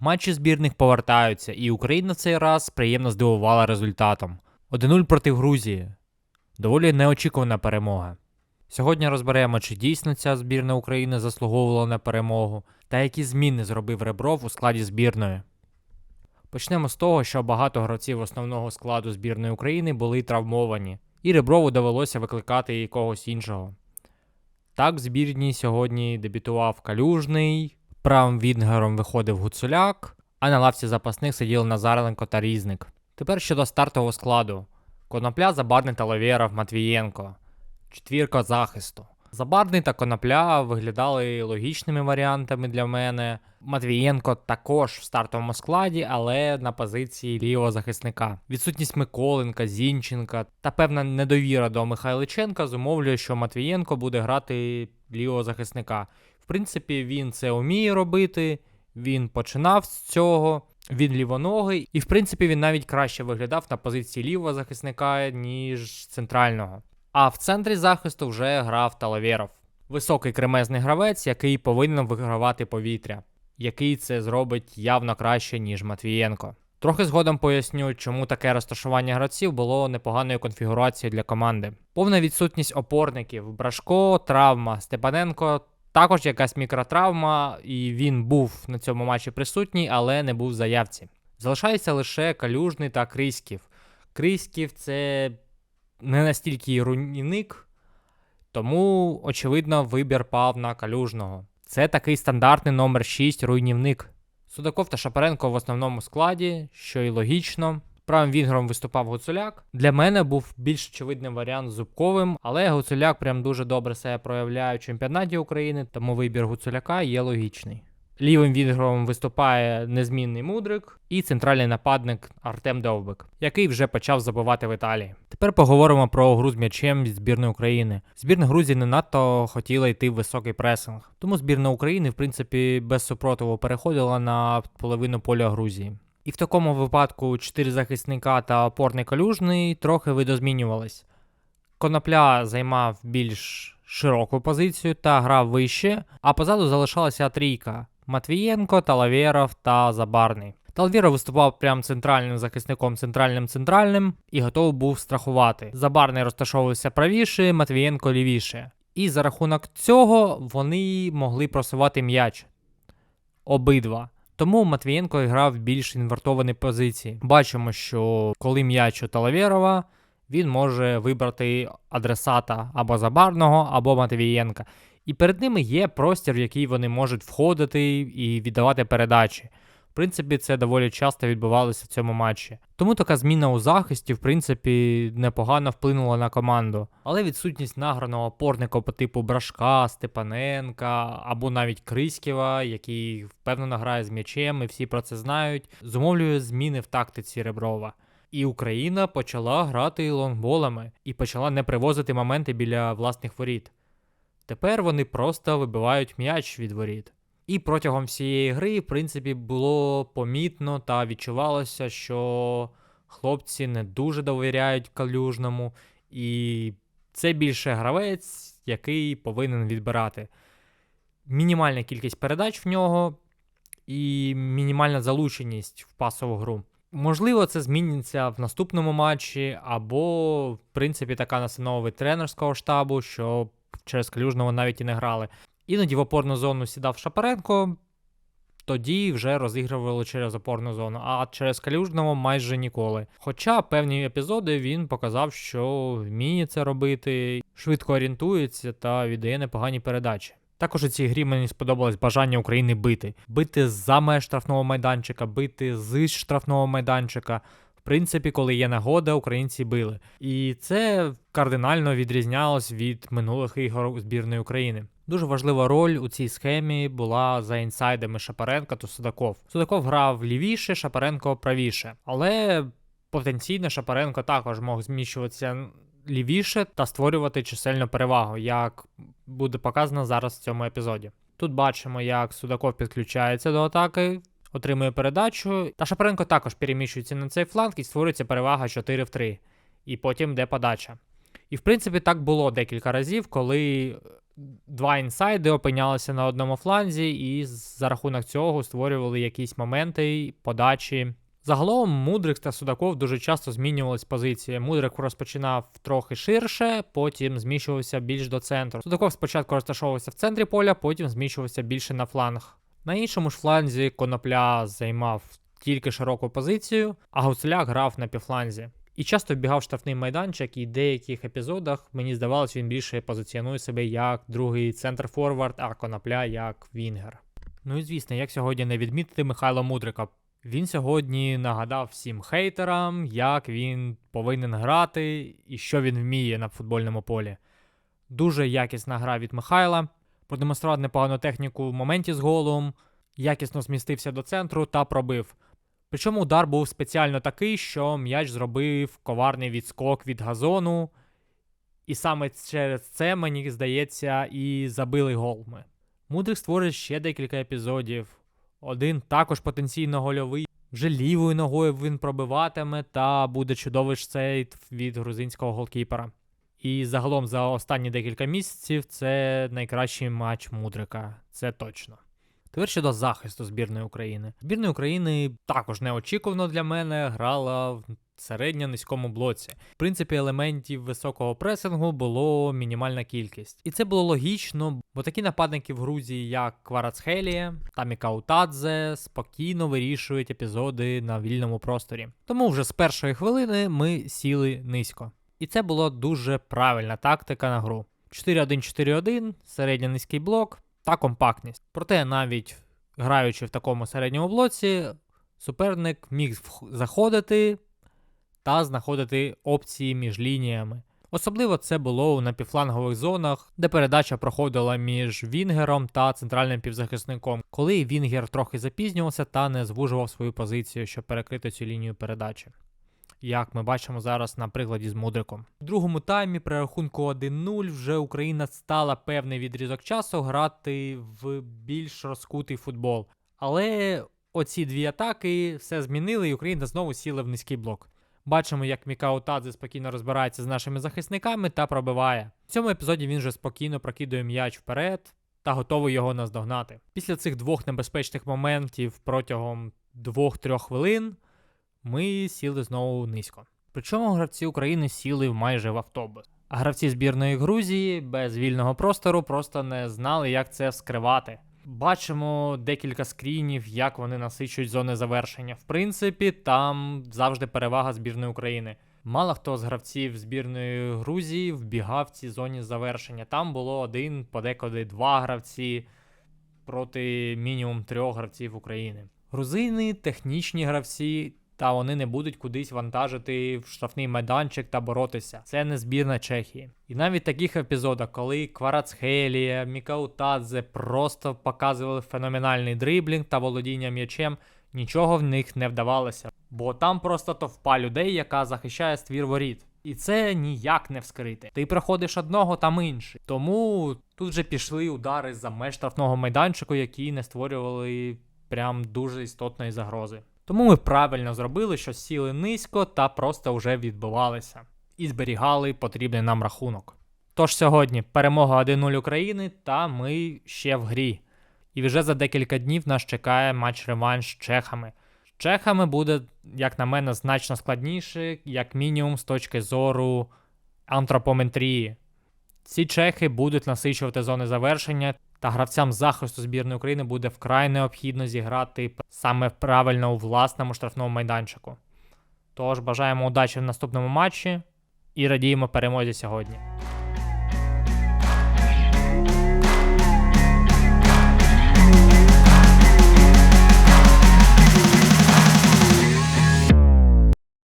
Матчі збірних повертаються, і Україна цей раз приємно здивувала результатом. 1-0 проти Грузії. Доволі неочікувана перемога. Сьогодні розберемо, чи дійсно ця збірна України заслуговувала на перемогу, та які зміни зробив Ребров у складі збірної. Почнемо з того, що багато гравців основного складу збірної України були травмовані, і Реброву довелося викликати і когось іншого. Так, в збірній сьогодні дебютував Калюжний, правим вінгером виходив Гуцуляк, а на лавці запасних сиділи Назаренко та Різник. Тепер щодо стартового складу: Конопля, Забарний та Ловєров, Матвієнко, четвірка захисту. Забарний та Конопля виглядали логічними варіантами для мене. Матвієнко також в стартовому складі, але на позиції лівого захисника. Відсутність Миколенка, Зінченка та певна недовіра до Михайличенка зумовлює, що Матвієнко буде грати лівого захисника. Принципі, він це вміє робити. Він починав з цього. Він лівоногий, і в принципі він навіть краще виглядав на позиції лівого захисника, ніж центрального. А в центрі захисту вже грав Талавєров. Високий кремезний гравець, який повинен вигравати повітря, який це зробить явно краще, ніж Матвієнко. Трохи згодом поясню, чому таке розташування гравців було непоганою конфігурацією для команди. Повна відсутність опорників, Брашко, травма, Степаненко. Також якась мікротравма, і він був на цьому матчі присутній, але не був в заявці. Залишається лише Калюжний та Криськів. Криськів це не настільки руйнівник, тому, очевидно, вибір пав на Калюжного. Це такий стандартний номер 6 руйнівник. Судаков та Шапаренко в основному складі, що й логічно. Правим вінгером виступав Гуцуляк. Для мене був більш очевидним варіант з Зубковим, але Гуцуляк прям дуже добре себе проявляє в чемпіонаті України, тому вибір Гуцуляка є логічний. Лівим вінгером виступає незмінний мудрик і центральний нападник Артем Довбик, який вже почав забивати в Італії. Тепер поговоримо про гру з м'ячем збірної України. Збірна Грузії не надто хотіла йти в високий пресинг, тому збірна України, в принципі, без супротиву переходила на половину поля Грузії. І в такому випадку чотири захисника та опорний калюжний трохи видозмінювались. Конопля займав більш широку позицію та грав вище, а позаду залишалася трійка. Матвієнко, Талавєров та Забарний. Талавєров виступав прям центральним захисником центральним центральним і готовий був страхувати. Забарний розташовувався правіше, Матвієнко лівіше. І за рахунок цього вони могли просувати м'яч. Обидва. Тому Матвієнко грав більш інвертовані позиції. Бачимо, що коли м'яч у Талавєрова, він може вибрати адресата або Забарного, або Матвієнка. І перед ними є простір, в який вони можуть входити і віддавати передачі. Принципі, це доволі часто відбувалося в цьому матчі. Тому така зміна у захисті, в принципі, непогано вплинула на команду. Але відсутність награного опорника по типу Брашка, Степаненка або навіть Криськіва, який впевнено грає з м'ячем, і всі про це знають, зумовлює зміни в тактиці Реброва. І Україна почала грати лонгболами і почала не привозити моменти біля власних воріт. Тепер вони просто вибивають м'яч від воріт. І протягом всієї гри, в принципі, було помітно та відчувалося, що хлопці не дуже довіряють калюжному, і це більше гравець, який повинен відбирати. Мінімальна кількість передач в нього і мінімальна залученість в пасову гру. Можливо, це зміниться в наступному матчі, або, в принципі, така настанова від тренерського штабу, що через Калюжного навіть і не грали. Іноді в опорну зону сідав Шапаренко, тоді вже розігрували через опорну зону, а через Калюжного майже ніколи. Хоча певні епізоди він показав, що вміє це робити, швидко орієнтується та віддає непогані передачі. Також у цій грі мені сподобалось бажання України бити. Бити за меж штрафного майданчика, бити з штрафного майданчика. В принципі, коли є нагода, українці били. І це кардинально відрізнялось від минулих ігор збірної України. Дуже важлива роль у цій схемі була за інсайдами Шапаренка та Судаков. Судаков грав лівіше, Шапаренко правіше. Але потенційно Шапаренко також мог зміщуватися лівіше та створювати чисельну перевагу, як буде показано зараз в цьому епізоді. Тут бачимо, як Судаков підключається до атаки, отримує передачу. Та Шапаренко також переміщується на цей фланг і створюється перевага 4 в 3. І потім йде подача. І в принципі так було декілька разів, коли два інсайди опинялися на одному фланзі, і за рахунок цього створювали якісь моменти, подачі. Загалом Мудрик та Судаков дуже часто змінювались позиції. Мудрик розпочинав трохи ширше, потім зміщувався більш до центру. Судаков спочатку розташовувався в центрі поля, потім зміщувався більше на фланг. На іншому ж фланзі Конопля займав тільки широку позицію, а Гуцуляк грав на півфланзі. І часто вбігав штрафний майданчик, і в деяких епізодах мені здавалося, він більше позиціонує себе як другий центр форвард, а конопля як Вінгер. Ну і звісно, як сьогодні не відмітити Михайла Мудрика. Він сьогодні нагадав всім хейтерам, як він повинен грати і що він вміє на футбольному полі. Дуже якісна гра від Михайла, продемонстрував непогану техніку в моменті з голом, якісно змістився до центру та пробив. Причому удар був спеціально такий, що м'яч зробив коварний відскок від газону, і саме через це, мені здається, і забили гол ми. Мудрик створить ще декілька епізодів. Один також потенційно гольовий. Вже лівою ногою він пробиватиме, та буде чудовий сейт від грузинського голкіпера. І загалом за останні декілька місяців це найкращий матч Мудрика. Це точно. Тепер щодо захисту збірної України. Збірна України також неочікувано для мене грала в середньо-низькому блоці. В принципі, елементів високого пресингу було мінімальна кількість. І це було логічно, бо такі нападники в Грузії, як Кварацхелія та Мікаутадзе, спокійно вирішують епізоди на вільному просторі. Тому вже з першої хвилини ми сіли низько. І це була дуже правильна тактика на гру. 4-1-4-1, середньо-низький блок та компактність. Проте навіть граючи в такому середньому блоці, суперник міг заходити та знаходити опції між лініями. Особливо це було у напівфлангових зонах, де передача проходила між Вінгером та центральним півзахисником, коли Вінгер трохи запізнювався та не звужував свою позицію, щоб перекрити цю лінію передачі. Як ми бачимо зараз на прикладі з Мудриком. У другому таймі при рахунку 1-0 вже Україна стала певний відрізок часу грати в більш розкутий футбол. Але оці дві атаки все змінили, і Україна знову сіла в низький блок. Бачимо, як Мікао Тадзе спокійно розбирається з нашими захисниками та пробиває. В цьому епізоді він вже спокійно прокидує м'яч вперед та готовий його наздогнати. Після цих двох небезпечних моментів протягом 2-3 хвилин ми сіли знову низько. Причому гравці України сіли майже в автобус. А гравці збірної Грузії без вільного простору просто не знали, як це скривати. Бачимо декілька скрінів, як вони насичують зони завершення. В принципі, там завжди перевага збірної України. Мало хто з гравців збірної Грузії вбігав в цій зоні завершення. Там було один, подекуди два гравці проти мінімум трьох гравців України. Грузини технічні гравці, та вони не будуть кудись вантажити в штрафний майданчик та боротися. Це не збірна Чехії. І навіть в таких епізодах, коли Кварацхелія, Мікаутадзе просто показували феноменальний дриблінг та володіння м'ячем, нічого в них не вдавалося. Бо там просто товпа людей, яка захищає ствір воріт. І це ніяк не вскрити. Ти проходиш одного, там інший. Тому тут вже пішли удари за меж штрафного майданчику, які не створювали прям дуже істотної загрози. Тому ми правильно зробили, що сіли низько та просто вже відбивалися і зберігали потрібний нам рахунок. Тож сьогодні перемога 1-0 України, та ми ще в грі. І вже за декілька днів нас чекає матч-реванш з чехами. З чехами буде, як на мене, значно складніше, як мінімум з точки зору антропометрії. Ці чехи будуть насичувати зони завершення, та гравцям захисту збірної України буде вкрай необхідно зіграти саме правильно у власному штрафному майданчику. Тож бажаємо удачі в наступному матчі і радіємо перемозі сьогодні.